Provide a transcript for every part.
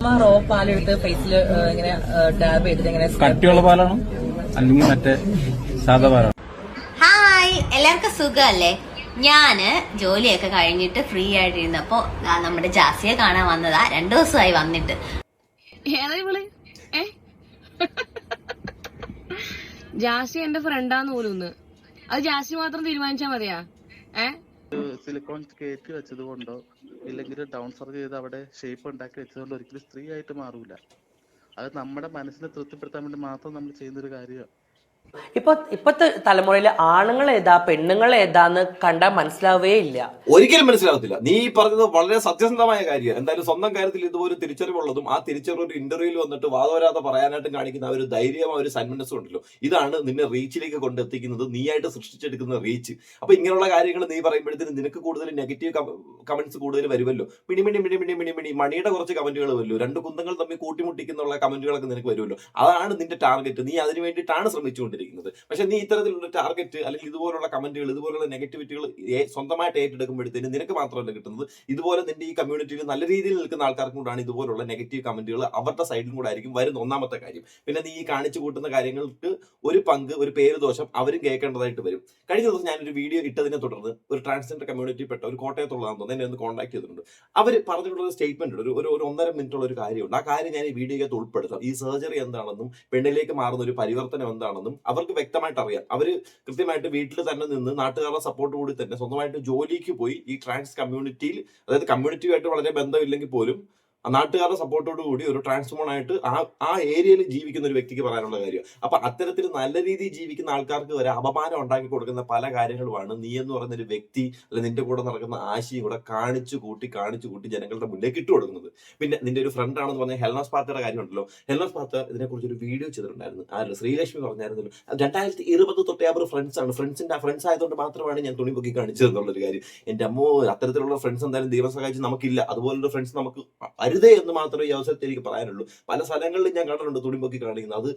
Raw പാലെടുത്ത് ഫേസിൽ ഇങ്ങനെ ഡാബ് ചെയ്തിട്ട് ഇങ്ങനെ കട്ടിയുള്ള പാലാണോ? അല്ലെങ്കിൽ മറ്റേ സാധാ പാലാണോ? ഹായ് എല്ലാവർക്കും സുഖമല്ലേ? ഞാൻ ജോലിയൊക്കെ കഴിഞ്ഞിട്ട് ഫ്രീ ആയിട്ടിരുന്നപ്പോ നമ്മുടെ ജാസിയെ കാണാൻ വന്നതാ. രണ്ടു ദിവസമായി വന്നിട്ട്. ജാസി എന്റെ ഫ്രണ്ടാന്ന് പോലും അത് ജാസി മാത്രം തീരുമാനിച്ചാ മതിയാ? ഏ? സിലിക്കോൺ കയറ്റി വെച്ചത് കൊണ്ടോ ഇല്ലെങ്കിൽ ഡൗൺ സർജ് ചെയ്ത് അവിടെ ഷേപ്പ് ഉണ്ടാക്കി വെച്ചത് കൊണ്ടോ ഒരിക്കലും സ്ത്രീ ആയിട്ട് മാറൂല. അത് നമ്മുടെ മനസ്സിനെ തൃപ്തിപ്പെടുത്താൻ വേണ്ടി മാത്രം നമ്മൾ ചെയ്യുന്ന ഒരു കാര്യമാണ് ഇപ്പൊ ഇപ്പത്തെ തലമുറയിലെ ആണുങ്ങൾ ഏതാ പെണ്ണുങ്ങൾ ഏതാന്ന് കണ്ടാൽ മനസ്സിലാവേ ഇല്ല. ഒരിക്കലും മനസ്സിലാവത്തില്ല. നീ പറഞ്ഞത് വളരെ സത്യസന്ധമായ കാര്യമാണ്. എന്തായാലും സ്വന്തം കാര്യത്തിൽ ഇതുപോലെ തിരിച്ചറിവുള്ളതും ആ തിരിച്ചറിവ് ഒരു ഇന്റർവ്യൂവിൽ വന്നിട്ട് വാദവരാതെ പറയാനായിട്ട് കാണിക്കുന്ന ഒരു ധൈര്യം ഒരു സന്മനസ്സും ഉണ്ടല്ലോ. ഇതാണ് നിന്നെ റീച്ചിലേക്ക് കൊണ്ടെത്തിക്കുന്നത് നീയായിട്ട് സൃഷ്ടിച്ചെടുക്കുന്ന റീച്ച്. അപ്പൊ ഇങ്ങനെയുള്ള കാര്യങ്ങൾ നീ പറയുമ്പോഴത്തേന് നിനക്ക് കൂടുതൽ നെഗറ്റീവ് കമന്റ്സ് കൂടുതൽ വരുമല്ലോ. മിണി മിണി മിണി മിണി മിണി മിണി മണിയുടെ കുറച്ച് കമന്റുകൾ വരുമല്ലോ. രണ്ട് കുന്തങ്ങൾ തമ്മിൽ കൂട്ടിമുട്ടിക്കുന്നുള്ള കമന്റുകളൊക്കെ നിനക്ക് വരുമല്ലോ. അതാണ് നിന്റെ ടാർഗറ്റ് നീ അതിന് വേണ്ടിയിട്ടാണ് ശ്രമിച്ചുകൊണ്ടിരിക്കുന്നത് പക്ഷെ നീ ഇത്തരത്തിലുള്ള ടാർഗറ്റ് അല്ലെങ്കിൽ ഇതുപോലുള്ള കമന്റുകൾ ഇതുപോലുള്ള നെഗറ്റിവിറ്റികൾ സ്വന്തമായിട്ട് ഏറ്റെടുക്കുമ്പോഴത്തേന് നിനക്ക് മാത്രമല്ല കിട്ടുന്നത്. ഇതുപോലെ നിന്റെ ഈ കമ്മ്യൂണിറ്റിയിൽ നല്ല രീതിയിൽ നിൽക്കുന്ന ആൾക്കാർക്കും കൂടാണ് ഇതുപോലുള്ള നെഗറ്റീവ് കമന്റുകൾ അവരുടെ സൈഡിലും കൂടെ ആയിരിക്കും വരുന്ന ഒന്നാമത്തെ കാര്യം. പിന്നെ നീ ഈ കാണിച്ചു കൂട്ടുന്ന കാര്യങ്ങൾക്ക് ഒരു പങ്ക് ഒരു പേര് ദോഷം അവരും കേൾക്കേണ്ടതായിട്ട് വരും. കഴിഞ്ഞ ദിവസം ഞാനൊരു വീഡിയോ ഇട്ടതിനെ തുടർന്ന് ഒരു ട്രാൻസ്ജെൻഡർ കമ്മ്യൂണിറ്റിപ്പെട്ട ഒരു കോട്ടയത്തുള്ളതാണെന്ന് തോന്നുന്നു. എന്നെ ഒന്ന് കോൺടാക്ട് ചെയ്തിട്ടുണ്ട്. അവർ പറഞ്ഞിട്ടുള്ള ഒരു സ്റ്റേറ്റ്മെന്റ് ഉണ്ട്. ഒരു ഒരു ഒന്നര മിനിറ്റുള്ള ഒരു കാര്യമുണ്ട്. ആ കാര്യം ഞാൻ ഈ വീഡിയോയ്ക്കകത്ത് ഉൾപ്പെടുത്താം. ഈ സർജറി എന്താണെന്നും പെണ്ണിലേക്ക് മാറുന്ന ഒരു പരിവർത്തനം എന്താണെന്നും അവർക്ക് വ്യക്തമായിട്ട് അറിയാം. അവർ കൃത്യമായിട്ട് വീട്ടിൽ തന്നെ നിന്ന് നാട്ടുകാരുടെ സപ്പോർട്ട് കൂടി തന്നെ സ്വന്തമായിട്ട് ജോലിക്ക് പോയി ഈ ട്രാൻസ് കമ്മ്യൂണിറ്റിയിൽ അതായത് കമ്മ്യൂണിറ്റിയുമായിട്ട് വളരെ ബന്ധമില്ലെങ്കിൽ പോലും നാട്ടുകാരുടെ സപ്പോർട്ടോട് കൂടി ഒരു ട്രാൻസ്ഫോൺ ആയിട്ട് ആ ആ ഏരിയയിൽ ജീവിക്കുന്ന ഒരു വ്യക്തിക്ക് പറയാനുള്ള കാര്യം. അപ്പൊ അത്തരത്തിൽ നല്ല രീതിയിൽ ജീവിക്കുന്ന ആൾക്കാർക്ക് വരെ അപമാനം ഉണ്ടാക്കി കൊടുക്കുന്ന പല കാര്യങ്ങളുമാണ് നീ എന്ന് പറയുന്ന ഒരു വ്യക്തി അല്ലെ നിന്റെ കൂടെ നടക്കുന്ന ആശയം കൂടെ കാണിച്ചു കൂട്ടി കാണിച്ചു കൂട്ടി ജനങ്ങളുടെ മുന്നിലേക്ക് ഇട്ട് കൊടുക്കുന്നത്. പിന്നെ നിന്റെ ഒരു ഫ്രണ്ട് ആണെന്ന് പറഞ്ഞ ഹെൽനോസ് പാർട്ടിയുടെ കാര്യമുണ്ടല്ലോ ഹെൽനോസ് പാർട്ടി ഇതിനെക്കുറിച്ച് ഒരു വീഡിയോ ചെയ്തിട്ടുണ്ടായിരുന്നു. ആ ശ്രീലക്ഷ്മി പറഞ്ഞായിരുന്നല്ലോ. രണ്ടായിരത്തി ഇരുപത് തൊട്ടേ അവർ ഫ്രണ്ട്സ് ആണ്. ഫ്രണ്ട്സിന്റെ ഫ്രണ്ട്സ് ആയതുകൊണ്ട് മാത്രമാണ് ഞാൻ തുണി പൊക്കി കാണിച്ചത് എന്നുള്ളൊരു കാര്യം. എന്റെ അമ്മോ അത്തരത്തിലുള്ള ഫ്രണ്ട്സ് എന്തായാലും ദൈവം സഹായിച്ച് നമുക്കില്ല. അതുപോലുള്ള ഫ്രണ്ട്സ് നമുക്ക് അരുതേ എന്ന് മാത്രമേ ഈ അവസരത്തിൽ എനിക്ക് പറയാനുള്ളൂ. പല സ്ഥലങ്ങളിലും ഞാൻ കണ്ടിട്ടുണ്ട് തുണി പൊക്കി കാണിക്കുന്നത്. അത്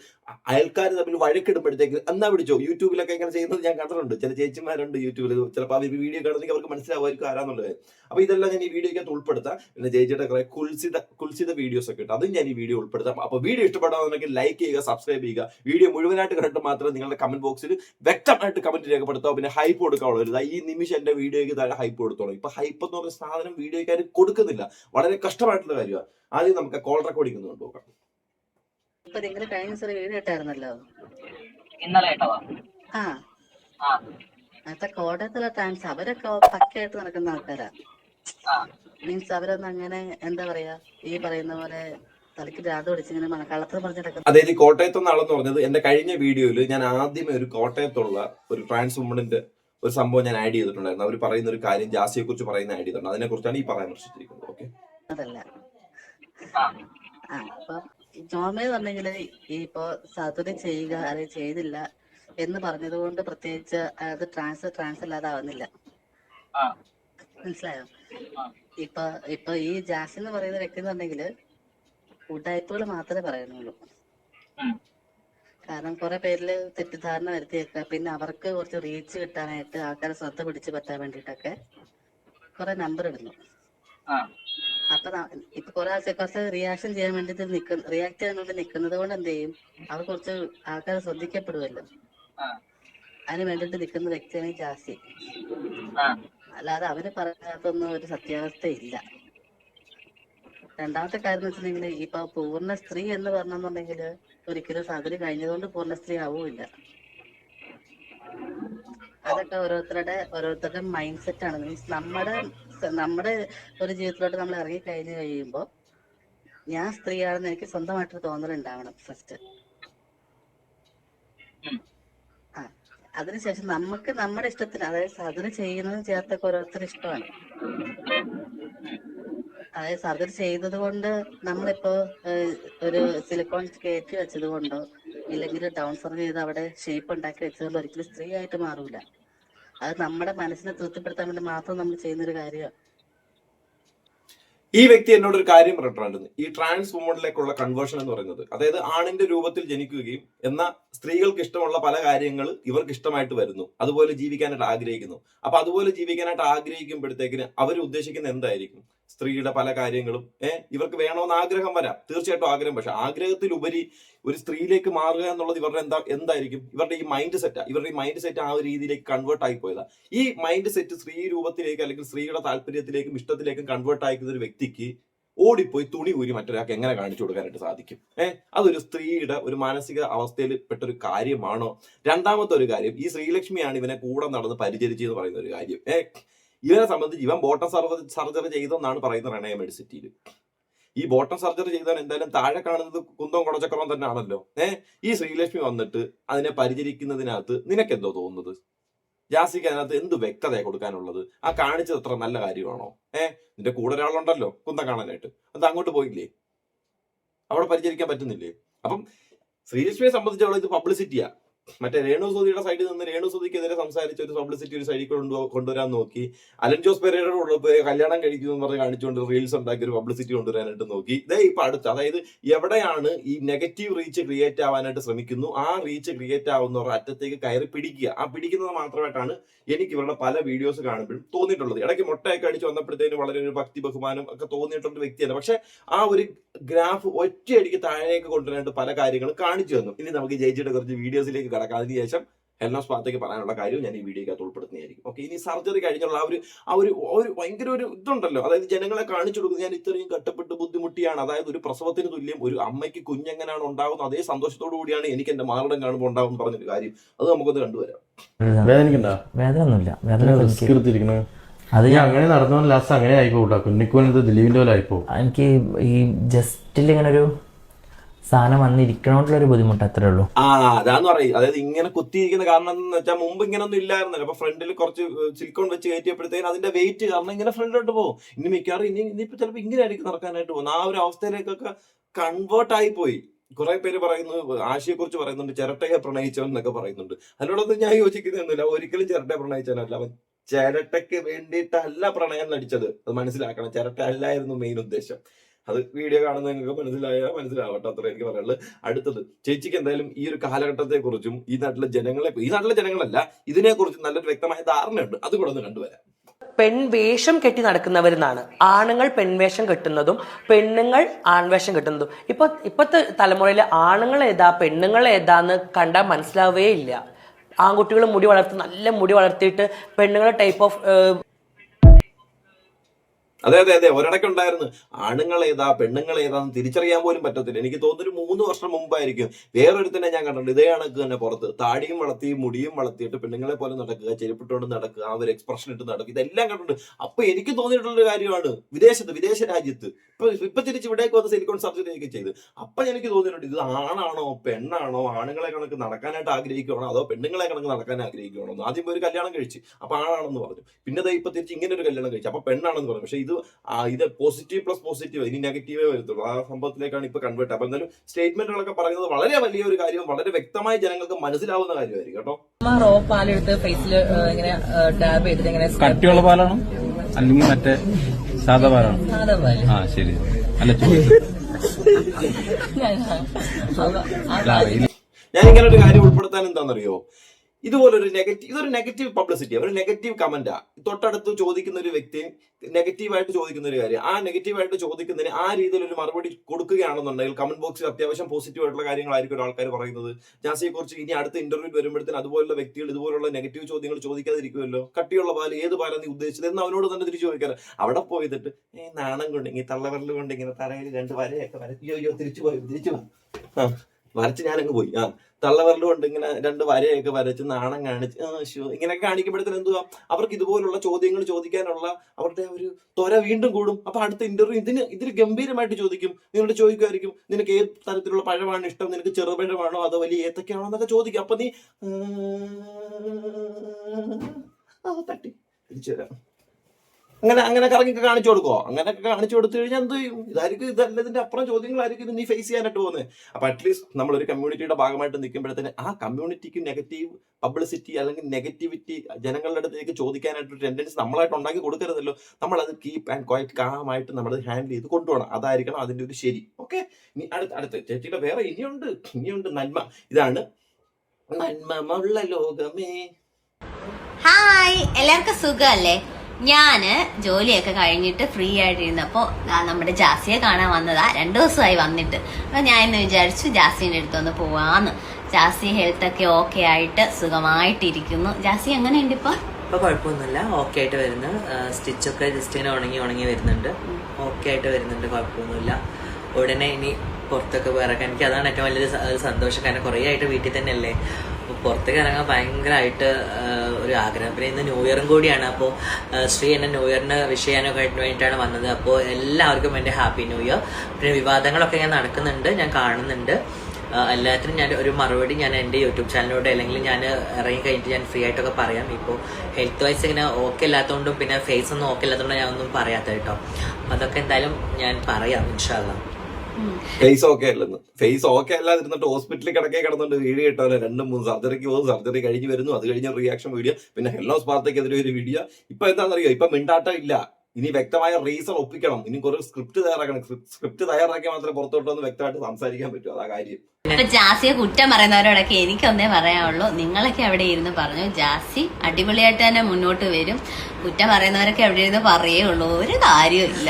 അയൽക്കാർ തമ്മിൽ വഴക്കിടുമ്പോഴത്തേക്ക് എന്നാ പിടിച്ചോ? യൂട്യൂബിലൊക്കെ ഇങ്ങനെ ചെയ്യുന്നത് ഞാൻ കണ്ടിട്ടുണ്ട്. ചില ചേച്ചിമാരുണ്ട് യൂട്യൂബിൽ ചിലപ്പോൾ അവർ വീഡിയോ കാണുന്നെങ്കിൽ അവർക്ക് മനസ്സിലാവുമായിരിക്കും ആരാന്നുള്ളത്. അപ്പൊ ഇതെല്ലാം ഞാൻ ഈ വീഡിയോക്കകത്ത് ഉൾപ്പെടുത്താം. പിന്നെ ചേച്ചിയുടെ കുറെ കുൽസിത കുൽസിത വീഡിയോസ് ഒക്കെ ഉണ്ട് അതും ഞാൻ ഈ വീഡിയോ ഉൾപ്പെടുത്താം. അപ്പൊ വീഡിയോ ഇഷ്ടപ്പെടാന്നുണ്ടെങ്കിൽ ലൈക്ക് ചെയ്യുക സബ്സ്ക്രൈബ് ചെയ്യുക. വീഡിയോ മുഴുവനായിട്ട് കണ്ടിട്ട് മാത്രം നിങ്ങളുടെ കമന്റ് ബോക്സിൽ വ്യക്തമായിട്ട് കമന്റ് രേഖപ്പെടുത്താം പിന്നെ ഹൈപ്പ് കൊടുക്കാനുള്ളത് ഈ നിമിഷം എന്റെ വീഡിയോയ്ക്ക് താഴെ ഹൈപ്പ് കൊടുത്തോളൂ. ഇപ്പൊ ഹൈപ്പ് എന്ന് പറഞ്ഞ സാധനം വീഡിയോക്കാർ കൊടുക്കുന്നില്ല. വളരെ കഷ്ടമായിട്ടുള്ള കാര്യമാണ് ആദ്യം നമുക്ക് കോൾ റെക്കോർഡിംഗ് ഒന്ന് കൊണ്ടുപോകാം ഇപ്പൊ കഴിഞ്ഞ ദിവസം ഒരു ഇട്ടായിരുന്നല്ലോ ഇന്നലെ ആ. ആ. നേരത്തെ കോട്ടയത്തുള്ള ട്രാൻസ് അവരൊക്കെ പക്കയായിട്ട് നടക്കുന്ന ആൾക്കാരാ. മീൻസ് അവരൊന്നും അങ്ങനെ എന്താ പറയാ ഈ പറയുന്ന പോലെ തലയ്ക്ക് രാത് പിടിച്ചിങ്ങനെ മണക്കാളത്തിൽ പറഞ്ഞിട്ടൊക്കെ അതായത് കോട്ടയത്ത് നിന്നാളെന്ന് പറഞ്ഞത് എന്റെ കഴിഞ്ഞ വീഡിയോയിൽ ഞാൻ ആദ്യമേ ഒരു കോട്ടയത്തുള്ള ഒരു ട്രാൻസ് വുമണിന്റെ ഒരു സംഭവം ഞാൻ ആഡ് ചെയ്തിട്ടുണ്ടായിരുന്നു. അവർ പറയുന്ന ഒരു കാര്യം ജാസിയെ കുറിച്ച് പറയുന്ന ആഡ് ചെയ്തിട്ടുണ്ട്. അതിനെ കുറിച്ചാണ് ഈ പരാമർശിച്ചിരിക്കുന്നത്. ഓക്കെ അതല്ല. അപ്പൊ നോർമലി പറഞ്ഞെങ്കിൽ ഈ ഇപ്പൊ സർജറി ചെയ്യുക അല്ലെങ്കിൽ ചെയ്തില്ല എന്ന് പറഞ്ഞത് കൊണ്ട് പ്രത്യേകിച്ച് അത് ട്രാൻസ്ഫർ ട്രാൻസ് അല്ലാതെ ആവുന്നില്ല. മനസ്സിലായോ. ഇപ്പൊ ഇപ്പൊ ഈ ജാസ് എന്ന് പറയുന്ന വ്യക്തി എന്ന് പറഞ്ഞെങ്കിൽ ഉടായ്പകൾ മാത്രമേ പറയുന്നുള്ളൂ കാരണം കുറെ പേരിൽ തെറ്റിദ്ധാരണ വരുത്തിയേക്ക പിന്നെ അവർക്ക് കുറച്ച് റീച്ച് കിട്ടാനായിട്ട് ആൾക്കാരെ ശ്രദ്ധ പിടിച്ചു പറ്റാൻ വേണ്ടിയിട്ടൊക്കെ കുറെ നമ്പർ ഇടുന്നു. അപ്പൊ ഇപ്പൊ കുറെ ആൾക്കാർ കുറച്ച് റിയാക്ഷൻ ചെയ്യാൻ വേണ്ടിട്ട് നിക്കുന്ന റിയാക്ട് ചെയ്യാൻ വേണ്ടി നിക്കുന്നത് കൊണ്ട് എന്ത് ചെയ്യും? അവർ കുറച്ച് ആൾക്കാർ ശ്രദ്ധിക്കപ്പെടുമല്ലോ. അതിന് വേണ്ടിട്ട് നിൽക്കുന്ന വ്യക്തിയാണ് ഈ ജാസി. ആ. അല്ലാതെ അവർ പറയാത്തൊന്നും ഒരു സത്യാവസ്ഥ ഇല്ല രണ്ടാമത്തെ കാര്യം എന്ന് വെച്ചിട്ടുണ്ടെങ്കിൽ ഇപ്പൊ പൂർണ സ്ത്രീ എന്ന് പറഞ്ഞെന്നുണ്ടെങ്കിൽ ഒരിക്കലും സർജറി കഴിഞ്ഞതുകൊണ്ട് പൂർണ സ്ത്രീ ആവുമില്ല അതൊക്കെ ഓരോരുത്തരുടെ ഓരോരുത്തരുടെ മൈൻഡ് സെറ്റ് ആണ്. മീൻസ് നമ്മുടെ നമ്മുടെ ഒരു ജീവിതത്തിലോട്ട് നമ്മൾ ഇറങ്ങി കഴിഞ്ഞു കഴിയുമ്പോൾ ഞാൻ സ്ത്രീയാണെന്ന് എനിക്ക് സ്വന്തമായിട്ടൊരു തോന്നൽ ഉണ്ടാവണം ഫസ്റ്റ് ആ. അതിനുശേഷം നമുക്ക് നമ്മുടെ ഇഷ്ടത്തിന് അതായത് സദന ചെയ്യുന്നത് ചേർത്തൊക്കെ ഓരോരുത്തരുടെ ഇഷ്ടമാണ്. അതായത് സർജറി ചെയ്തത് കൊണ്ട് നമ്മളിപ്പോ ഒരു സിലിക്കോൺ കയറ്റി വെച്ചത് കൊണ്ടോ ഇല്ലെങ്കിൽ ഡൗൺ സർജറി ചെയ്ത് അവിടെ ഷേപ്പ് ഉണ്ടാക്കി വെച്ചത് കൊണ്ട് ഒരിക്കലും സ്ത്രീ ആയിട്ട് മാറൂല. അത് നമ്മുടെ മനസ്സിനെ തൃപ്തിപ്പെടുത്താൻ വേണ്ടി മാത്രം നമ്മൾ ചെയ്യുന്ന ഒരു കാര്യമാണ് ഈ വ്യക്തി എന്നോട് ഒരു കാര്യം പറഞ്ഞിട്ടുണ്ട് ഈ ട്രാൻസ് വുമണിലേക്കുള്ള കൺവേർഷൻ എന്ന് പറയുന്നത് അതായത് ആണിന്റെ രൂപത്തിൽ ജനിക്കുകയും എന്നാൽ സ്ത്രീകൾക്ക് ഇഷ്ടമുള്ള പല കാര്യങ്ങൾ ഇവർക്ക് ഇഷ്ടമായിട്ട് വരുന്നു. അതുപോലെ ജീവിക്കാനായിട്ട് ആഗ്രഹിക്കുന്നു. അപ്പൊ അതുപോലെ ജീവിക്കാനായിട്ട് ആഗ്രഹിക്കുമ്പോഴത്തേക്കിന് അവർ ഉദ്ദേശിക്കുന്ന എന്തായിരിക്കും? സ്ത്രീയുടെ പല കാര്യങ്ങളും ഏഹ് ഇവർക്ക് വേണമെന്ന് ആഗ്രഹം വരാം. തീർച്ചയായിട്ടും ആഗ്രഹം. പക്ഷെ ആഗ്രഹത്തിലുപരി ഒരു സ്ത്രീയിലേക്ക് മാറുക എന്നുള്ളത് ഇവരുടെ എന്താ എന്തായിരിക്കും? ഇവരുടെ ഈ മൈൻഡ് സെറ്റ് ഇവരുടെ ഈ മൈൻഡ് സെറ്റ് ആ ഒരു രീതിയിലേക്ക് കൺവേർട്ട് ആയി പോയതാ ഈ മൈൻഡ് സെറ്റ് സ്ത്രീ രൂപത്തിലേക്ക് അല്ലെങ്കിൽ സ്ത്രീയുടെ താല്പര്യത്തിലേക്കും ഇഷ്ടത്തിലേക്കും കൺവേർട്ട് ആയിരിക്കുന്ന ഒരു വ്യക്തിക്ക് ഓടിപ്പോയി തുണി ഊരി മറ്റൊരാൾക്ക് എങ്ങനെ കാണിച്ചു കൊടുക്കാനായിട്ട് സാധിക്കും? ഏഹ് അതൊരു സ്ത്രീയുടെ ഒരു മാനസിക അവസ്ഥയിൽ പെട്ടൊരു കാര്യമാണോ? രണ്ടാമത്തെ ഒരു കാര്യം ഈ ശ്രീലക്ഷ്മിയാണ് ഇവനെ കൂടെ നടന്ന് പരിചരിച്ചു എന്ന് പറയുന്ന ഒരു കാര്യം. ഏഹ് ഇവനെ സംബന്ധിച്ച് ഇവൻ ബോട്ടം സർജറി ചെയ്തെന്നാണ് പറയുന്നത് റെണയ മെഡിസിറ്റിയിൽ. ഈ ബോട്ടം സർജറി ചെയ്താൽ എന്തായാലും താഴെ കാണുന്നത് കുന്തം തന്നെ ആണല്ലോ. ഏഹ് ഈ ശ്രീലക്ഷ്മി വന്നിട്ട് അതിനെ പരിചരിക്കുന്നതിനകത്ത് നിനക്കെന്തോ തോന്നുന്നത്? ജാസിക്ക് അതിനകത്ത് എന്ത് വ്യക്തതയാണ് കൊടുക്കാനുള്ളത്? ആ കാണിച്ചത് അത്ര നല്ല കാര്യമാണോ? ഏഹ് നിന്റെ കൂടെ ഒരാളുണ്ടല്ലോ കുന്തം കാണാനായിട്ട്. അത് അങ്ങോട്ട് പോയില്ലേ? അവിടെ പരിചരിക്കാൻ പറ്റുന്നില്ലേ? അപ്പം ശ്രീലക്ഷ്മിയെ സംബന്ധിച്ചോളം ഇത് പബ്ലിസിറ്റിയാ മറ്റേ രേണു സോദിയുടെ സൈഡിൽ നിന്ന് രേണു സൂതിക്കെതിരെ സംസാരിച്ച ഒരു പബ്ലിസിറ്റി ഒരു സൈഡിൽ കൊണ്ടു കൊണ്ടുവരാൻ നോക്കി. അലൻ ജോസ് പെരേരയുടെ കൂടെ കല്യാണം കഴിക്കുന്നു എന്ന് പറഞ്ഞ് കാണിച്ചുകൊണ്ട് റീൽസ് ഉണ്ടാക്കി ഒരു പബ്ലിസിറ്റി കൊണ്ടുവരാനായിട്ട് നോക്കി. ഇതേ ഇപ്പൊ അടുത്ത് അതായത് എവിടെയാണ് ഈ നെഗറ്റീവ് റീച്ച് ക്രിയേറ്റ് ആവാനായിട്ട് ശ്രമിക്കുന്നു? ആ റീച്ച് ക്രിയേറ്റ് ആവുന്നവരുടെ അറ്റത്തേക്ക് കയറി പിടിക്കുക. ആ പിടിക്കുന്നത് മാത്രമായിട്ടാണ് എനിക്ക് ഇവരുടെ പല വീഡിയോസ് കാണുമ്പോഴും തോന്നിയിട്ടുള്ളത്. ഇടയ്ക്ക് മുട്ടയൊക്കെ അടിച്ച് വന്നപ്പോഴത്തേന് വളരെ ഒരു ഭക്തി ബഹുമാനം ഒക്കെ തോന്നിയിട്ടുള്ള വ്യക്തിയാണ് പക്ഷെ ആ ഒരു ഗ്രാഫ് ഒറ്റയടിക്ക് താഴേക്ക് കൊണ്ടുവരാനായിട്ട് പല കാര്യങ്ങളും കാണിച്ചു തന്നു. ഇനി നമുക്ക് ജയിച്ചിട്ട് കുറച്ച് വീഡിയോസിലേക്ക് കടക്കാം അതിനുശേഷം ഹെൽനോസ് പറയാനുള്ള കാര്യവും ഞാൻ ഈ വീഡിയോക്കകത്ത് ഉൾപ്പെടുത്തുന്നതായിരിക്കും. ഓക്കെ ഇനി സർജറി കഴിഞ്ഞുള്ള ആ ഒരു ആ ഒരു ഒരു ഭയങ്കര ഒരു ഇതുണ്ടല്ലോ. അതായത് ജനങ്ങളെ കാണിച്ചു കൊടുക്കുന്നത് ഞാൻ ഇത്രയും കട്ടപ്പെട്ട് ബുദ്ധിമുട്ടിയാണ്. അതായത് ഒരു പ്രസവത്തിന് തുല്യം ഒരു അമ്മയ്ക്ക് കുഞ്ഞെങ്ങനെയാണ് ഉണ്ടാകുന്നത് അതേ സന്തോഷത്തോടു കൂടിയാണ് എനിക്ക് എന്റെ മാറിടം കാണുമ്പോൾ ഉണ്ടാവും എന്ന് പറഞ്ഞൊരു കാര്യം. അത് നമുക്കൊന്ന് കണ്ടുവരാം. വേദന ഒന്നുമില്ല വേദന അത് ഞാൻ അങ്ങനെ നടന്നോ ലാസ്റ്റ് അങ്ങനെ ആയിപ്പോട്ടാ കുന്നിക്കുവനത് ദിലീപിന്റെ പോലെ ആയിപ്പോ എനിക്ക് ഈ ജസ്റ്റിൽ ഇങ്ങനെ ഒരു സാധനം വന്നിരിക്കണോണ്ടുള്ള ഒരു ബുദ്ധിമുട്ട് അത്രേ ഉള്ളൂ. ആ അതാന്ന് പറയും. അതായത് ഇങ്ങനെ കുത്തിയിരിക്കുന്ന കാരണം എന്ന് വെച്ചാൽ മുമ്പ് ഇങ്ങനെ ഒന്നും ഇല്ലായിരുന്നല്ലോ. അപ്പൊ ഫ്രണ്ടിൽ കുറച്ച് സിൽക്കോൺ വെച്ച് കയറ്റിയപ്പോഴത്തേക്കും അതിന്റെ വെയിറ്റ് കാരണം ഇങ്ങനെ ഫ്രണ്ടിലോട്ട് പോകും. ഇനി മിക്കവാറും ഇനി ഇനിയിപ്പോ ചിലപ്പോൾ ഇങ്ങനെ ആയിരിക്കും നടക്കാനായിട്ട് പോകുന്നത്. ആ ഒരു അവസ്ഥയിലേക്കൊക്കെ കൺവേർട്ട് ആയി പോയി. കുറെ പേര് പറയുന്നു ആശയെ കുറിച്ച് പറയുന്നുണ്ട് ചിരട്ടയെ പ്രണയിച്ചവൻ എന്നൊക്കെ പറയുന്നുണ്ട്. അതിനോടൊന്നും ഞാൻ യോജിക്കുന്നൊന്നുമില്ല. ഒരിക്കലും ചിരട്ടയെ പ്രണയിച്ചവനല്ല. ചിരട്ടയ്ക്ക് വേണ്ടിയിട്ടല്ല പ്രണയം നടിച്ചത്. അത് മനസ്സിലാക്കണം. ചിരട്ട അല്ലായിരുന്നു മെയിൻ ഉദ്ദേശം. അത് വീഡിയോ കാണുന്ന നിങ്ങൾക്ക് മനസ്സിലായ മനസ്സിലാവട്ടെ അത്ര എനിക്ക് പറയാനുള്ളത് അടുത്തത് ചേച്ചിക്ക് എന്തായാലും ഈ ഒരു കാലഘട്ടത്തെ കുറിച്ചും ഈ നാട്ടിലെ ജനങ്ങളെ ഈ നാട്ടിലെ ജനങ്ങളല്ല ഇതിനെ കുറിച്ചും നല്ലൊരു വ്യക്തമായ ധാരണയുണ്ട്. അത് കൂടെ ഒന്ന് കണ്ടുവരാം. പെൺവേഷം കെട്ടി നടക്കുന്നവരെന്നാണ്. ആണുങ്ങൾ പെൺവേഷം കെട്ടുന്നതും പെണ്ണുങ്ങൾ ആൺവേഷം കെട്ടുന്നതും. ഇപ്പൊ ഇപ്പോഴത്തെ തലമുറയിൽ ആണുങ്ങൾ ഏതാ പെണ്ണുങ്ങൾ ഏതാന്ന് കണ്ടാൽ മനസ്സിലാവേ ഇല്ല ആൺകുട്ടികൾ മുടി വളർത്തി നല്ല മുടി വളർത്തിയിട്ട് പെണ്ണുങ്ങളെ ടൈപ്പ് ഓഫ് അതെ അതെ അതെ ഒരിടയ്ക്ക് ഉണ്ടായിരുന്നു. ആണുങ്ങൾ ഏതാ പെണ്ണുങ്ങൾ ഏതാന്ന് തിരിച്ചറിയാൻ പോലും പറ്റത്തില്ല. എനിക്ക് തോന്നുന്നു ഒരു മൂന്ന് വർഷം മുമ്പായിരിക്കും വേറൊരുത്തനെ ഞാൻ കണ്ടിട്ടുണ്ട്. ഇതേ കണക്ക് തന്നെ പുറത്ത് താടിയും വളർത്തി മുടിയും വളർത്തിയിട്ട് പെണ്ണുങ്ങളെ പോലെ നടക്കുക ചെരുപ്പിട്ടുകൊണ്ട് നടക്കുക ആ ഒരു എക്സ്പ്രഷൻ ഇട്ട് നടക്കുക ഇതെല്ലാം കണ്ടിട്ടുണ്ട്. അപ്പൊ എനിക്ക് തോന്നിയിട്ടുള്ള ഒരു കാര്യമാണ് വിദേശത്ത് വിദേശ രാജ്യത്ത്. ഇപ്പൊ ഇപ്പൊ തിരിച്ച് ഇവിടേക്ക് വന്ന് സിലിക്കോൺ സർജറി ഒക്കെ ചെയ്ത്. അപ്പൊ എനിക്ക് തോന്നിയിട്ടുണ്ട് ഇത് ആണാണോ പെണ്ണാണോ ആണുങ്ങളെ കണക്ക് നടക്കാനായിട്ട് ആഗ്രഹിക്കുകയാണോ അതോ പെണ്ണുങ്ങളെ കണക്ക് നടക്കാൻ ആഗ്രഹിക്കുകയാണോ ആദ്യം ഒരു കല്യാണം കഴിച്ച്. അപ്പൊ ആണാണെന്ന് പറഞ്ഞു. പിന്നെ ഇപ്പൊ തിരിച്ച് ഇങ്ങനെ ഒരു കല്യാണം കഴിച്ചു. അപ്പൊ പെണ്ണാണെന്ന് പറഞ്ഞു. പക്ഷെ ഇത് ആ ഇത് പോസിറ്റീവ് പ്ലസ് പോസിറ്റീവ് ഇനി നെഗറ്റീവേ വരത്തുള്ളൂ. ആ സംഭവത്തിലേക്കാണ് ഇപ്പൊ കൺവേർട്ട് അപ്പൊ എന്തായാലും സ്റ്റേറ്റ്മെന്റുകളൊക്കെ പറയുന്നത് വളരെ വലിയ ഒരു കാര്യം വളരെ വ്യക്തമായി ജനങ്ങൾക്ക് മനസ്സിലാവുന്ന കാര്യമായിരിക്കും കേട്ടോ. റോ പാലെടുത്ത് ഫേസിൽ ഇങ്ങനെ ടാബ് ചെയ്തിട്ട് ഇങ്ങനെ കട്ടിയുള്ള പാലാണോ? അല്ലെങ്കിൽ മറ്റേ സാധാ പാലാണോ? ആ ശരി. അല്ല. ഞാൻ ഇങ്ങനെ ഒരു കാര്യം ഉൾപ്പെടുത്താൻ എന്താണെന്നറിയോ? ഇതുപോലൊരു നെഗറ്റീവ് ഇതൊരു നെഗറ്റീവ് പബ്ലിസിറ്റി ഒരു നെഗറ്റീവ് കമന്റാ തൊട്ടടുത്ത് ചോദിക്കുന്ന ഒരു വ്യക്തി നെഗറ്റീവായിട്ട് ചോദിക്കുന്ന ഒരു കാര്യം ആ നെഗറ്റീവായിട്ട് ചോദിക്കുന്നതിന് ആ രീതിയിൽ ഒരു മറുപടി കൊടുക്കുകയാണെന്നുണ്ടെങ്കിൽ കമന്റ് ബോക്സിൽ അത്യാവശ്യം പോസിറ്റീവ് ആയിട്ടുള്ള കാര്യങ്ങളായിരിക്കും ഒരു ആൾക്കാർ പറയുന്നത്. ജാസിയെ കുറിച്ച് ഇനി അടുത്ത ഇന്റർവ്യൂ വരുമ്പോഴത്തേന് അതുപോലുള്ള വ്യക്തികൾ ഇതുപോലുള്ള നെഗറ്റീവ് ചോദ്യങ്ങൾ ചോദിക്കാതിരിക്കുമല്ലോ. കട്ടിയുള്ള പാൽ ഏത് പാല നീ ഉദ്ദേശിച്ചത് എന്ന് അവനോട് തന്നെ തിരിച്ചു ചോദിക്കാൻ അവിടെ പോയിട്ട് ഈ നാണം കൊണ്ട് ഇങ്ങനെ തള്ളവരൽ കൊണ്ട് ഇങ്ങനെ തറയിൽ രണ്ട് വരയൊക്കെ വരയ്യോ തിരിച്ചു പോയി തിരിച്ചു പോയി. ആ വരച്ച് ഞാനങ്ങ് പോയി. ആ തള്ളവരൽ ഉണ്ട് ഇങ്ങനെ രണ്ട് വരയൊക്കെ വരച്ച് നാണം കാണിച്ച് ഇങ്ങനെ കാണിക്കുമ്പോഴത്തേന് എന്തുവാ അവർക്ക് ഇതുപോലുള്ള ചോദ്യങ്ങൾ ചോദിക്കാനുള്ള അവരുടെ ഒരു ത്വര വീണ്ടും കൂടും അപ്പൊ അടുത്ത ഇന്റർവ്യൂ ഇതിന് ഇതിന് ഗംഭീരമായിട്ട് ചോദിക്കും നിന്നോട് ചോദിക്കുമായിരിക്കും നിനക്ക് ഏത് തരത്തിലുള്ള പഴമാണ് ഇഷ്ടം നിനക്ക് ചെറുപഴമാണോ അതോ വലിയ ഏത്തക്കാണോ എന്നൊക്കെ ചോദിക്കും അപ്പൊ നീ തട്ടി തിരിച്ചു തരാം അങ്ങനെ അങ്ങനെ കറങ്ങി കാണിച്ചു കൊടുക്കോ അങ്ങനെയൊക്കെ കാണിച്ചു കൊടുത്തു കഴിഞ്ഞാൽ എന്ത് ചെയ്യും? ഇതായിരിക്കും ഇതല്ല ഇതിന്റെ അപ്പുറം ചോദ്യങ്ങളായിരിക്കും ഇത് നീ ഫേസ് ചെയ്യാനായിട്ട് പോകുന്നത്. അപ്പൊ അറ്റ്ലീസ്റ്റ് നമ്മൾ ഒരു കമ്മ്യൂണിറ്റിയുടെ ഭാഗമായിട്ട് നിൽക്കുമ്പോഴത്തേന് ആ കമ്മ്യൂണിറ്റിക്ക് നെഗറ്റീവ് പബ്ലിസിറ്റി അല്ലെങ്കിൽ നെഗറ്റിവിറ്റി ജനങ്ങളുടെ അടുത്തേക്ക് ചോദിക്കാനായിട്ട് ഒരു ടെൻഡൻസ് നമ്മളായിട്ട് ഉണ്ടാക്കി കൊടുക്കരുതല്ലോ. നമ്മൾ അത് കീപ്പ് ആൻഡ് ക്വയറ്റ് കാമായിട്ട് നമ്മൾ ഹാൻഡിൽ ചെയ്ത് കൊണ്ടുപോകണം. അതായിരിക്കണം അതിന്റെ ഒരു ശരി. ഓക്കെ ഇനി അടുത്ത അടുത്ത ചേച്ചിയുടെ വേറെ ഇനിയുണ്ട്. ഇനിയുണ്ട് നന്മ. ഇതാണ് നന്മമുള്ള ലോകമേ. ഹായ് എല്ലാവർക്കും സുഖമല്ലേ? ഞാൻ ജോലിയൊക്കെ കഴിഞ്ഞിട്ട് ഫ്രീ ആയിട്ടിരുന്നപ്പോ ദാ നമ്മുടെ ജാസിയെ കാണാൻ വന്നതാ. രണ്ടു ദിവസമായി വന്നിട്ട്. അപ്പൊ ഞാൻ ഇന്ന് വിചാരിച്ചു ജാസിന്റെ അടുത്തൊന്ന് പോവാന്ന്. ജാസി ഹെൽത്ത് ഒക്കെ ഓക്കെ ആയിട്ട് സുഖമായിട്ടിരിക്കുന്നു. ജാസി എങ്ങനെയുണ്ട് ഇപ്പൊ? ഇപ്പൊ കുഴപ്പമൊന്നുമില്ല. ഓക്കെ ആയിട്ട് വരുന്നു. സ്റ്റിച്ചൊക്കെ ജസ്റ്റ് ഇങ്ങനെ ഉണങ്ങി ഉണങ്ങി വരുന്നുണ്ട്. ഓക്കെ ആയിട്ട് വരുന്നുണ്ട്. കുഴപ്പമൊന്നുമില്ല. ഉടനെ ഇനി പുറത്തൊക്കെ ഇറങ്ങാൻ എനിക്ക് അതാണ് ഏറ്റവും ഒരു സന്തോഷം. കാരണം കുറേ ആയിട്ട് വീട്ടിൽ തന്നെ അല്ലേ പുറത്തേക്ക് ഇറങ്ങാൻ ഭയങ്കരമായിട്ട് ഒരു ആഗ്രഹം. പിന്നെ ഇന്ന് ന്യൂ ഇയറും കൂടിയാണ്. അപ്പോൾ ശ്രീ എന്നെ ന്യൂ ഇയറിന് വിഷ് ചെയ്യാനൊക്കെ ആയിട്ട് വേണ്ടിയിട്ടാണ് വന്നത്. അപ്പോൾ എല്ലാവർക്കും എന്റെ ഹാപ്പി ന്യൂ ഇയർ പിന്നെ വിവാദങ്ങളൊക്കെ ഞാൻ നടക്കുന്നുണ്ട്. ഞാൻ കാണുന്നുണ്ട്. എല്ലാത്തിനും ഞാൻ ഒരു മറുപടി ഞാൻ എന്റെ യൂട്യൂബ് ചാനലിലൂടെ അല്ലെങ്കിൽ ഞാൻ ഇറങ്ങി കഴിഞ്ഞിട്ട് ഞാൻ ഫ്രീ ആയിട്ടൊക്കെ പറയാം. ഇപ്പോൾ ഹെൽത്ത് വൈസ് ഇങ്ങനെ ഓക്കെ ഇല്ലാത്തതുകൊണ്ടും പിന്നെ ഫേസ് ഒന്നും ഓക്കെ ഇല്ലാത്തതുകൊണ്ടും ഞാൻ ഒന്നും പറയാത്ത കേട്ടോ. അതൊക്കെ എന്തായാലും ഞാൻ പറയാം ഇൻഷാല്ല ഫേസ് ഓക്കെ അല്ലെന്ന്. ഫേസ് ഓക്കെ അല്ലാതിരുന്നിട്ട് ഹോസ്പിറ്റലിൽ കിടക്കേ കിടന്നുകൊണ്ട് വീഡിയോ ഇട്ടവരെ രണ്ടും മൂന്ന് സർജറിക്ക് പോകും സർജറി കഴിഞ്ഞ് വരുന്നു അത് കഴിഞ്ഞ റിയാക്ഷൻ വീഡിയോ പിന്നെ ഹെല്ലോസ് പാർത്തേക്കെതിരെ ഒരു വീഡിയോ ഇപ്പൊ എന്താണെന്നറിയോ? ഇപ്പൊ മിണ്ടാട്ടം ഇല്ല. ഇനി വ്യക്തമായ റീസൺ ഒപ്പിക്കണം. ഇനി കുറെ സ്ക്രിപ്റ്റ് തയ്യാറാക്കണം. സ്ക്രിപ്റ്റ് തയ്യാറാക്കിയാൽ മാത്രമേ പുറത്തോട്ട് വന്ന് വ്യക്തമായിട്ട് സംസാരിക്കാൻ പറ്റൂ. അതാ കാര്യം. ഇപ്പൊ ജാസിയെ കുറ്റം പറയുന്നവരോടൊക്കെ എനിക്കൊന്നേ പറയാനുള്ളൂ. നിങ്ങളൊക്കെ അവിടെ ഇരുന്ന് പറഞ്ഞു ജാസി അടിപൊളിയായിട്ട് തന്നെ മുന്നോട്ട് വരും. കുറ്റം പറയുന്നവരൊക്കെ അവിടെ ഇരുന്ന് പറയേ ഉള്ളൂ. ഒരു കാര്യമില്ല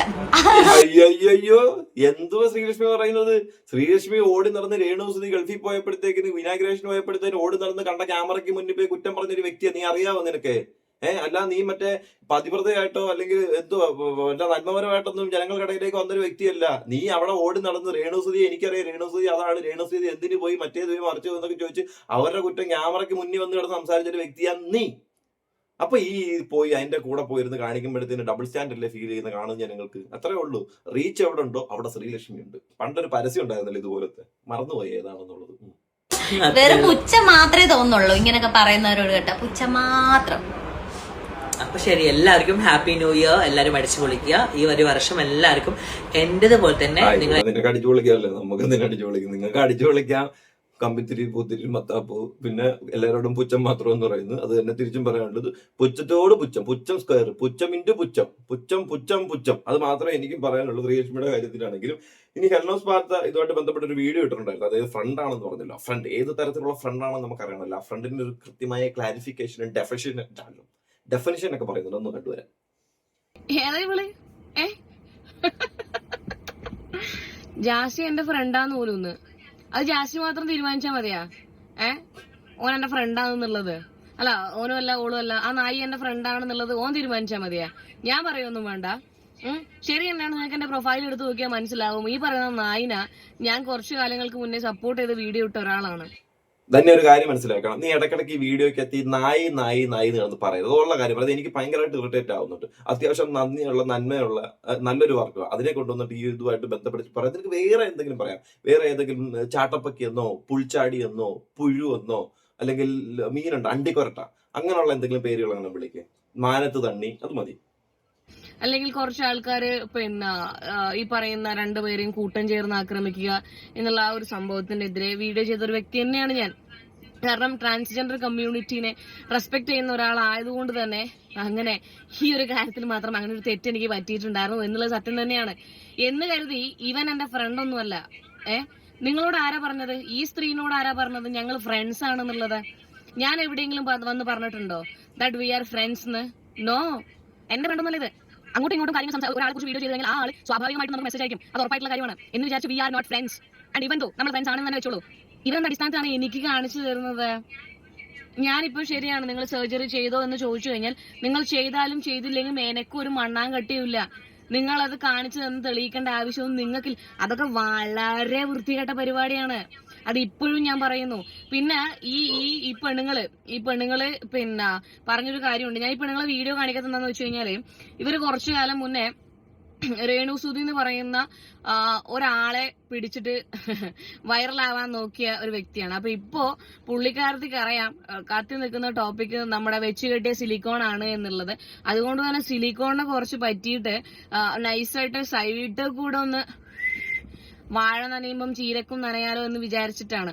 അയ്യോ എന്തോ ശ്രീലക്ഷ്മി പറയുന്നത്? ശ്രീലക്ഷ്മി ഓടി നടന്ന് രേണുസുതി ഗൾഫിൽ പോയപ്പോഴത്തേക്കിന് വിനാഗ്രേഷൻ പോയപ്പോഴത്തേക്കും ഓടി നടന്ന് കണ്ട ക്യാമറയ്ക്ക് മുന്നിൽ പോയി കുറ്റം പറഞ്ഞൊരു വ്യക്തിയെ. നീ അറിയാവോ നിനക്ക്? ഏഹ് അല്ല നീ മറ്റേ പതിവ്രതയായിട്ടോ അല്ലെങ്കിൽ എന്തോ വല്ല നന്മപരമായിട്ടൊന്നും ജനങ്ങൾക്കിടയിലേക്ക് വന്നൊരു വ്യക്തിയല്ല. നീ അവിടെ ഓടി നടന്ന് രേണുസുതി എനിക്കറിയാം. രേണുസുതി അതാണ്. രേണുസുതി എന്തിനു പോയി? മറ്റേത് പോയി മറിച്ചു എന്നൊക്കെ ചോദിച്ച് അവരുടെ കുറ്റം ക്യാമറയ്ക്ക് മുന്നിൽ വന്ന് കിടന്ന് സംസാരിച്ചൊരു വ്യക്തിയാ നീ. അപ്പൊ ഈ പോയി അതിന്റെ കൂടെ പോയിരുന്ന് കാണിക്കുമ്പോഴത്തേന് ഡബിൾ സ്റ്റാൻഡ് അല്ലേ ഫീൽ ചെയ്യുന്ന കാണുന്ന ജനങ്ങൾക്ക് അത്രേ ഉള്ളൂ. റീച്ച് എവിടെ ഉണ്ടോ? അവിടെ ശ്രീലക്ഷ്മി ഉണ്ട് പണ്ടൊരു പരസ്യം ഉണ്ടായിരുന്നല്ലോ ഇതുപോലത്തെ. മറന്നുപോയി ഏതാണെന്നുള്ളത്. വെറും പുച്ഛം മാത്രമേ തോന്നുള്ളൂ ഇങ്ങനെയൊക്കെ പറയുന്നവരോട് കേട്ട. പുച്ഛം മാത്രം. അപ്പൊ ശരി എല്ലാവർക്കും ഹാപ്പി ന്യൂ ഇയർ എല്ലാവരും അടിച്ചു പൊളിക്കുക. ഈ ഒരു വർഷം എല്ലാവർക്കും എന്റേതുപോലെ തന്നെ ആ, നിങ്ങൾ നിനക്ക് അടിച്ചു പൊളിക്കാമല്ലോ. നമുക്ക് എന്തിനാ അടിച്ചു പൊളിക്കും. നിങ്ങൾക്ക് അടിച്ചു പൊളിക്കാം. കമ്പിത്തിരി പൂത്തിരി മത്താപ്പൂ പിന്നെ എല്ലാവരോടും പുച്ഛം മാത്രം എന്ന് പറയുന്നത്. അത് തന്നെ തിരിച്ചും പറയാനുള്ളത്. പുച്ഛത്തോട് പുച്ഛം. പുച്ഛം സ്ക്വയർ പുച്ഛം ഇന്റു പുച്ഛം. പുച്ഛം പുച്ഛം പുച്ഛം. അത് മാത്രമേ എനിക്കും പറയാനുള്ളൂ. ശ്രീലക്ഷ്മിയുടെ കാര്യത്തിലാണെങ്കിലും. ഇനി ഹെൽനോസ് പാർത്ത ഇതുമായിട്ട് ബന്ധപ്പെട്ട ഒരു വീഡിയോ ഇട്ടിട്ടുണ്ടായിരുന്നു. അതായത് ഫ്രണ്ട് ആണെന്ന് പറഞ്ഞല്ലോ. ഫ്രണ്ട് ഏത് തരത്തിലുള്ള ഫ്രണ്ട് ആണെന്ന് നമുക്കറിയണമല്ലോ. ആ ഫ്രണ്ടിന്റെ ഒരു കൃത്യമായ ക്ലാരിഫിക്കേഷനും ഡെഫിഷൻ ഡെഫിനിഷൻ ഒക്കെ പറയുന്നുണ്ട്. ഒന്ന് കണ്ടുവരാം. ജാസി എന്റെ ഫ്രണ്ടാന്ന് പോലും അത് ജാസി മാത്രം തീരുമാനിച്ചാ മതിയാ. ഏ? ഓൻ എന്റെ ഫ്രണ്ടാണെന്നുള്ളത് അല്ല ഓനും അല്ല ഓളും അല്ല. ആ നായി എന്റെ ഫ്രണ്ടാണെന്നുള്ളത് ഓൻ തീരുമാനിച്ചാ മതിയാ. ഞാൻ പറയൊന്നും വേണ്ട. ശരി എന്നാണ് നിങ്ങൾക്ക് എന്റെ പ്രൊഫൈൽ എടുത്ത് നോക്കിയാൽ മനസ്സിലാവും. ഈ പറയുന്ന നായിന ഞാൻ കുറച്ചു കാലങ്ങൾക്ക് മുന്നേ സപ്പോർട്ട് ചെയ്ത് വീഡിയോ ഇട്ട ഒരാളാണ്. തന്നെ ഒരു കാര്യം മനസ്സിലാക്കണം. നീ ഇടയ്ക്കിടയ്ക്ക് ഈ വീഡിയോയ്ക്ക് എത്തി നായി നായി നായി എന്ന് പറയുന്നത് അതുള്ള കാര്യം. അത് എനിക്ക് ഭയങ്കരമായിട്ട് ഇറിറ്റേറ്റ് ആവുന്നുണ്ട്. അത്യാവശ്യം നന്ദിയുള്ള നന്മയുള്ള നല്ലൊരു വർക്ക് അതിനെ കൊണ്ടുവന്നിട്ട് ഈ ഇതുമായിട്ട് ബന്ധപ്പെടുത്തി പറയാം. നിനക്ക് വേറെ എന്തെങ്കിലും പറയാം? വേറെ ഏതെങ്കിലും ചാട്ടപ്പക്കി എന്നോ പുൽച്ചാടി എന്നോ പുഴു എന്നോ അല്ലെങ്കിൽ മീനുണ്ട്? അണ്ടിക്കൊരട്ട. അങ്ങനെയുള്ള എന്തെങ്കിലും അങ്ങനെ വിളിക്കുക മാനത്ത് തണ്ണി അത് മതി. അല്ലെങ്കിൽ കുറച്ച് ആൾക്കാർ പിന്നെ ഈ പറയുന്ന രണ്ടുപേരെയും കൂട്ടം ചേർന്ന് ആക്രമിക്കുക എന്നുള്ള ആ ഒരു സംഭവത്തിനെതിരെ വീഡിയോ ചെയ്ത ഒരു വ്യക്തി തന്നെയാണ് ഞാൻ. കാരണം ട്രാൻസ്ജെൻഡർ കമ്മ്യൂണിറ്റീനെ റെസ്പെക്ട് ചെയ്യുന്ന ഒരാളായതുകൊണ്ട് തന്നെ അങ്ങനെ ഈ ഒരു കാര്യത്തിൽ മാത്രം അങ്ങനെ ഒരു തെറ്റ് എനിക്ക് പറ്റിയിട്ടുണ്ടായിരുന്നു എന്നുള്ളത് സത്യം തന്നെയാണ്. എന്ന് കരുതി ഇവൻ എന്റെ ഫ്രണ്ട് ഒന്നുമല്ല. നിങ്ങളോട് ആരാ പറഞ്ഞത്? ഈ സ്ത്രീനോട് ആരാ പറഞ്ഞത്? ഞങ്ങൾ ഫ്രണ്ട്സ് ആണെന്നുള്ളത്. ഞാൻ എവിടെയെങ്കിലും വന്ന് പറഞ്ഞിട്ടുണ്ടോ? That we are friends no എന്റെ ഫ്രണ്ടൊന്നല്ല ഇത്. അങ്ങോട്ടും ഇങ്ങോട്ടും കാര്യങ്ങൾ സംസാരിക്കും ഒരാളെ കുറിച്ച് വീഡിയോ ചെയ്തെങ്കിൽ ആ ആൾ സ്വാഭാവികമായിട്ട് നമുക്ക് മെസ്സേജ് അയക്കും. അത് ഉറപ്പായിട്ടുള്ള കാര്യമാണ്. എന്ന് വിചാരിച്ച് we are not friends and even though നമ്മൾ ഫ്രണ്ട്സ് ആണെന്ന് തന്നെ വെച്ചോളൂ. ഇവരുടെ അടിസ്ഥാനത്താണ് എനിക്ക് കാണിച്ചു തരുന്നത്? ഞാനിപ്പോൾ ശരിയാണ്. നിങ്ങൾ സർജറി ചെയ്തോ എന്ന് ചോദിച്ചു കഴിഞ്ഞാൽ നിങ്ങൾ ചെയ്താലും ചെയ്തില്ലെങ്കിൽ മേനക്കും ഒരു മണ്ണാൻ കട്ടിയില്ല നിങ്ങൾ അത് കാണിച്ചു തന്ന് തെളിയിക്കേണ്ട ആവശ്യമൊന്നും നിങ്ങൾക്ക് അതൊക്കെ വളരെ വൃത്തികെട്ട പരിപാടിയാണ്. അത് ഇപ്പോഴും ഞാൻ പറയുന്നു. പിന്നെ ഈ ഈ ഈ പെണ്ണുങ്ങൾ ഈ പെണ്ണുങ്ങൾ പിന്നെ പറഞ്ഞൊരു കാര്യമുണ്ട്. ഞാൻ ഈ പെണ്ണുങ്ങളെ വീഡിയോ കാണിക്കാത്തതെന്ന് വെച്ച് കഴിഞ്ഞാൽ ഇവർ കുറച്ചു കാലം മുന്നേ രേണു സുധി എന്ന് പറയുന്ന ഒരാളെ പിടിച്ചിട്ട് വൈറലാവാൻ നോക്കിയ ഒരു വ്യക്തിയാണ്. അപ്പൊ ഇപ്പോ പുള്ളിക്കാരത്തിക്ക് അറിയാം കത്തി നിൽക്കുന്ന ടോപ്പിക് നമ്മുടെ വെച്ച് കെട്ടിയ സിലിക്കോൺ ആണ് എന്നുള്ളത്. അതുകൊണ്ട് തന്നെ സിലിക്കോണിനെ കുറച്ച് പറ്റിയിട്ട് നൈസായിട്ട് സൈഡ് കൂടെ ഒന്ന് വാഴ നനയുമ്പം ചീരക്കും നനയാലോ എന്ന് വിചാരിച്ചിട്ടാണ്.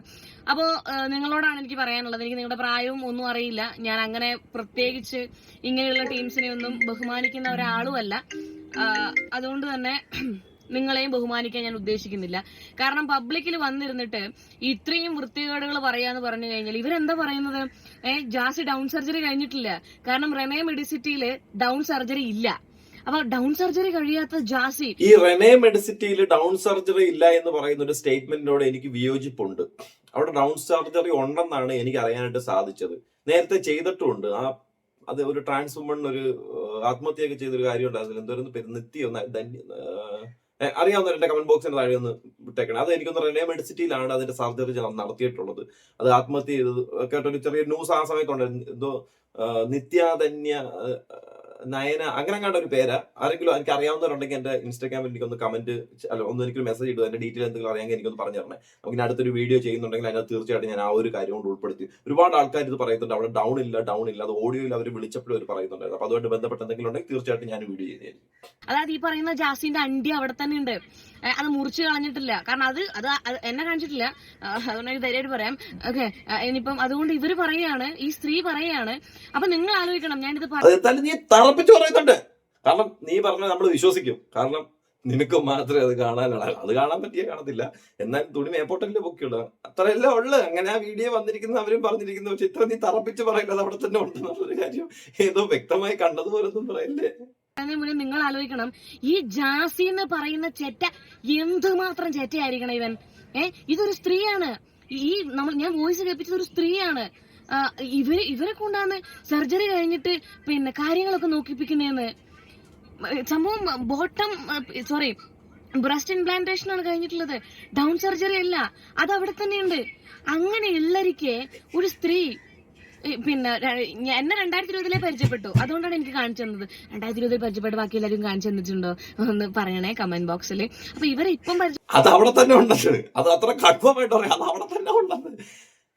അപ്പോ നിങ്ങളോടാണ് എനിക്ക് പറയാനുള്ളത്. എനിക്ക് നിങ്ങളുടെ പ്രായവും ഒന്നും അറിയില്ല. ഞാൻ അങ്ങനെ പ്രത്യേകിച്ച് ഇങ്ങനെയുള്ള ടീംസിനെ ഒന്നും ബഹുമാനിക്കുന്ന ഒരാളുമല്ല. അതുകൊണ്ട് തന്നെ നിങ്ങളെയും ബഹുമാനിക്കാൻ ഞാൻ ഉദ്ദേശിക്കുന്നില്ല. കാരണം പബ്ലിക്കിൽ വന്നിരുന്നിട്ട് ഇത്രയും വൃത്തികേടുകൾ പറയാന്ന് പറഞ്ഞു കഴിഞ്ഞാൽ ഇവരെന്താ പറയുന്നത്? ഏഹ് ജാസി ഡൗൺ സർജറി കഴിഞ്ഞിട്ടില്ല. കാരണം റെമേ മെഡിസിറ്റിയിൽ ഡൗൺ സർജറി ഇല്ല. അപ്പൊ ഡൗൺ സർജറി കഴിയാത്ത ജാസി. ഈ റെനെ മെഡിസിറ്റിയിൽ ഡൗൺ സർജറി ഇല്ല എന്ന് പറയുന്ന ഒരു സ്റ്റേറ്റ്മെന്റിനോട് എനിക്ക് വിയോജിപ്പുണ്ട്. അവിടെ ഡൗൺ സർജറി ഉണ്ടെന്നാണ് എനിക്ക് അറിയാനായിട്ട് സാധിച്ചത്. നേരത്തെ ചെയ്തിട്ടുണ്ട്. ആ അത് ഒരു ട്രാൻസ്വുമൺ ഒരു ആത്മഹത്യയൊക്കെ ചെയ്തൊരു കാര്യം ഉണ്ടായിരുന്നു എന്തോരുന്ന് പേര് നിത്യ അറിയാവുന്ന എന്റെ കമന്റ് ബോക്സിന്റെ താഴെ ഒന്ന് വിട്ടേക്കണം അത് എനിക്കൊന്ന് റെനെ മെഡിസിറ്റിയിലാണ് അതിന്റെ സർജറി നടത്തിയിട്ടുള്ളത്. അത് ആത്മഹത്യ ചെയ്തത് കേട്ടൊരു ചെറിയ ന്യൂസ് ആ സമയത്തുണ്ടായിരുന്നു എന്തോ നിത്യാധന്യ നയന അങ്ങനെ കണ്ട ഒരു പേരാ. ആരെങ്കിലും എനിക്ക് അറിയാവുന്നവരുണ്ടെങ്കിൽ എന്റെ ഇൻസ്റ്റാഗ്രാമിൽ എനിക്കൊന്ന് കമന്റ് അല്ല ഒന്ന് എനിക്ക് മെസ്സേജ് ഇടുക എന്റെ ഡീറ്റെയിൽ എന്തെങ്കിലും അറിയാമെങ്കിൽ എനിക്കൊന്ന് പറഞ്ഞു തരണേ. നമുക്ക് ഇനി അടുത്തൊരു വീഡിയോ ചെയ്യുന്നുണ്ടെങ്കിൽ അതിനകത്ത് തീർച്ചയായിട്ടും ഞാൻ ആ ഒരു കാര്യം കൊണ്ട് ഉൾപ്പെടുത്തി. ഒരുപാട് ആൾക്കാർ ഇത് പറയുന്നുണ്ട്. അവിടെ ഡൗൺ ഇല്ല ഡൗൺ ഇല്ല. അത് ഓഡിയോയിൽ അവർ വിളിച്ചപ്പോഴും അവർ പറയുന്നുണ്ടായിരുന്നു. അപ്പൊ അതുമായിട്ട് ബന്ധപ്പെട്ട് എന്തെങ്കിലും ഉണ്ടെങ്കിൽ തീർച്ചയായിട്ടും ഞാൻ വീഡിയോ ചെയ്തു അതായത് ഈ പറയുന്ന ജാസിന്റെ അണ്ടി അവിടെ തന്നെ ഉണ്ട്. അത് മുറിച്ച് കളഞ്ഞിട്ടില്ല. കാരണം അത് അത് എന്നെ കാണിച്ചിട്ടില്ല. അതുകൊണ്ട് എനിക്ക് ധൈര്യമായിട്ട് പറയാം. ഓക്കെ ഇനിയിപ്പം അതുകൊണ്ട് ഇവർ പറയാണ് ഈ സ്ത്രീ പറയാണ് അപ്പൊ നിങ്ങൾ ആലോചിക്കണം ഞാനിത് നീ പറയുന്നുണ്ട്. കാരണം നീ പറഞ്ഞ നമ്മൾ വിശ്വസിക്കും. കാരണം നിനക്ക് മാത്രമേ അത് കാണാനുള്ള. അത് കാണാൻ പറ്റിയ കാണത്തില്ല. എന്നാൽ തുണി മേപ്പോട്ടല്ലേ പൊക്കിയുള്ളൂ അത്രയല്ലേ ഉള്ളു. അങ്ങനെ ആ വീഡിയോ വന്നിരിക്കുന്ന അവരും പറഞ്ഞിരിക്കുന്നു. പക്ഷെ ഇത്ര നീ തറപ്പിച്ച് പറയില്ല? അത് അവിടെ തന്നെ ഉണ്ടെന്നുള്ളൊരു കാര്യം. ഏതോ വ്യക്തമായി കണ്ടതുപോലൊന്നും പറയല്ലേ? മുന്നേ നിങ്ങൾ ആലോചിക്കണം. ഈ ജാസി എന്ന് പറയുന്ന ചെറ്റ എന്തുമാത്രം ചെറ്റയായിരിക്കണം ഇവൻ? ഏ ഇതൊരു സ്ത്രീയാണ്. ഈ നമ്മൾ ഞാൻ വോയിസ് കേൾപ്പിച്ചത് ഒരു സ്ത്രീയാണ്. ഇവർ ഇവരെ കൊണ്ടാണ് സർജറി കഴിഞ്ഞിട്ട് പിന്നെ കാര്യങ്ങളൊക്കെ നോക്കിപ്പിക്കുന്നതെന്ന്. സംഭവം ബോട്ടം സോറി ബ്രസ്റ്റ് ഇംപ്ലാന്റേഷൻ ആണ് കഴിഞ്ഞിട്ടുള്ളത്. ഡൗൺ സർജറി അല്ല. അത് അവിടെ തന്നെയുണ്ട്. അങ്ങനെ ഉള്ളരിക്കെ ഒരു സ്ത്രീ പിന്നെ എന്നെ രണ്ടായിരത്തി ഇരുപതിലെ പരിചയപ്പെട്ടു. അതുകൊണ്ടാണ് എനിക്ക് കാണിച്ചു തന്നത്. രണ്ടായിരത്തി ഇരുപതിൽ പരിചയപ്പെട്ട് ബാക്കി എല്ലാവരും കാണിച്ചു തന്നിട്ടുണ്ടോ ഒന്ന് പറയണേ കമന്റ് ബോക്സിൽ അപ്പൊ ഇവരെ ഇപ്പം അത് അവിടെ തന്നെ ഉണ്ടത്. അത് അത്ര കൺഫേമായിട്ട് പറയാം. അത് അവിടെ തന്നെ ഉണ്ടത്.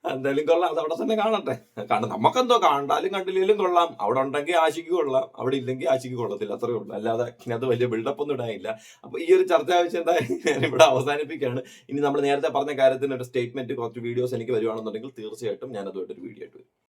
എന്തായാലും കൊള്ളാം. അത് അവിടെ തന്നെ കാണട്ടെ. കാരണം നമുക്കെന്തോ കണ്ടാലും കണ്ടില്ലെങ്കിലും കൊള്ളാം. അവിടെ ഉണ്ടെങ്കിൽ ആശിക്ക് കൊള്ളാം. അവിടെ ഇല്ലെങ്കിൽ ആശിക്ക് കൊള്ളത്തില്ല. അത്രേ ഉള്ളൂ. അല്ലാതെ അത് വലിയ ബിൽഡപ്പ് ഒന്നും ഇടാനില്ല. അപ്പൊ ഈ ഒരു ചർച്ച ആവശ്യം എന്തായാലും ഇവിടെ അവസാനിപ്പിക്കുകയാണ്. ഇനി നമ്മൾ നേരത്തെ പറഞ്ഞ കാര്യത്തിന് ഒരു സ്റ്റേറ്റ്മെന്റ് കുറച്ച് വീഡിയോസ് എനിക്ക് വരുവാണെന്നുണ്ടെങ്കിൽ തീർച്ചയായിട്ടും ഞാനതുമായിട്ടൊരു വീഡിയോ ആയിട്ട് വരും